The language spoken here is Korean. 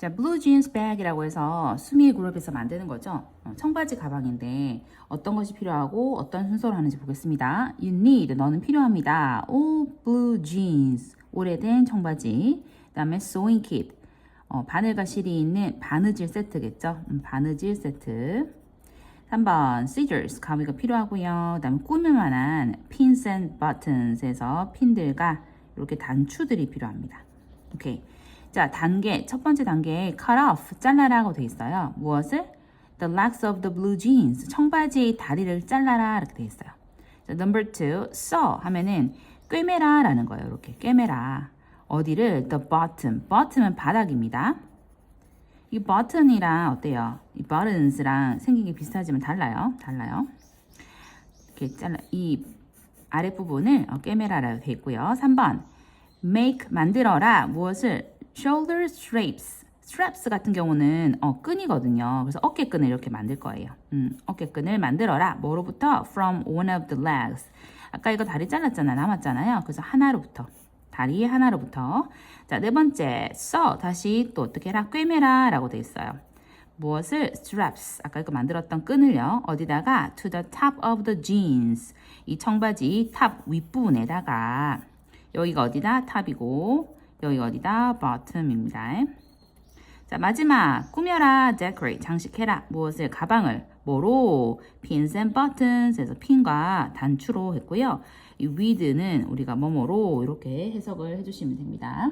자, blue jeans bag이라고 해서 수미 그룹에서 만드는 거죠. 어, 청바지 가방인데 어떤 것이 필요하고 어떤 순서로 하는지 보겠습니다. You need, 너는 필요합니다. All blue jeans, 오래된 청바지. 그 다음에 sewing kit, 어, 바늘과 실이 있는 바느질 세트겠죠. 음, 바느질 세트. 3번 scissors, 가위가 필요하고요. 그 다음에 꾸밀 만한 pins and buttons에서 핀들과 이렇게 단추들이 필요합니다. 오케이. 자, 단계, 첫 번째 단계에 cut off, 잘라라고 돼 있어요. 무엇을? The legs of the blue jeans, 청바지의 다리를 잘라라 이렇게 돼 있어요. 자, number two, saw 하면은 꿰매라 라는 거예요. 이렇게 꿰매라. 어디를? The bottom, bottom은 바닥입니다. 이 button이랑 어때요? 이 buttons랑 생긴 게 비슷하지만 달라요. 달라요. 이렇게 잘라, 이 아랫부분을 어, 꿰매라라고 돼 있고요. 3번, make, 만들어라. 무엇을? Shoulder straps. straps 같은 경우는 어, 끈이거든요. 그래서 어깨끈을 이렇게 만들 거예요. 음, 어깨끈을 만들어라. 뭐로부터? from one of the legs. 아까 이거 다리 잘랐잖아. 남았잖아요. 그래서 하나로부터. 다리 하나로부터. 자, 네 번째. 써. 다시 또 어떻게 해라? 꿰매라. 라고 돼 있어요. 무엇을? straps. 아까 이거 만들었던 끈을요. 어디다가? to the top of the jeans. 이 청바지 탑 윗부분에다가 여기가 어디다? 탑이고 여기가 어디다? bottom입니다. 자, 마지막. 꾸며라. decorate. 장식해라. 무엇을? 가방을. 뭐로? pins and buttons 에서 핀과 단추로 했고요. 이 with는 우리가 뭐뭐로 이렇게 해석을 해주시면 됩니다.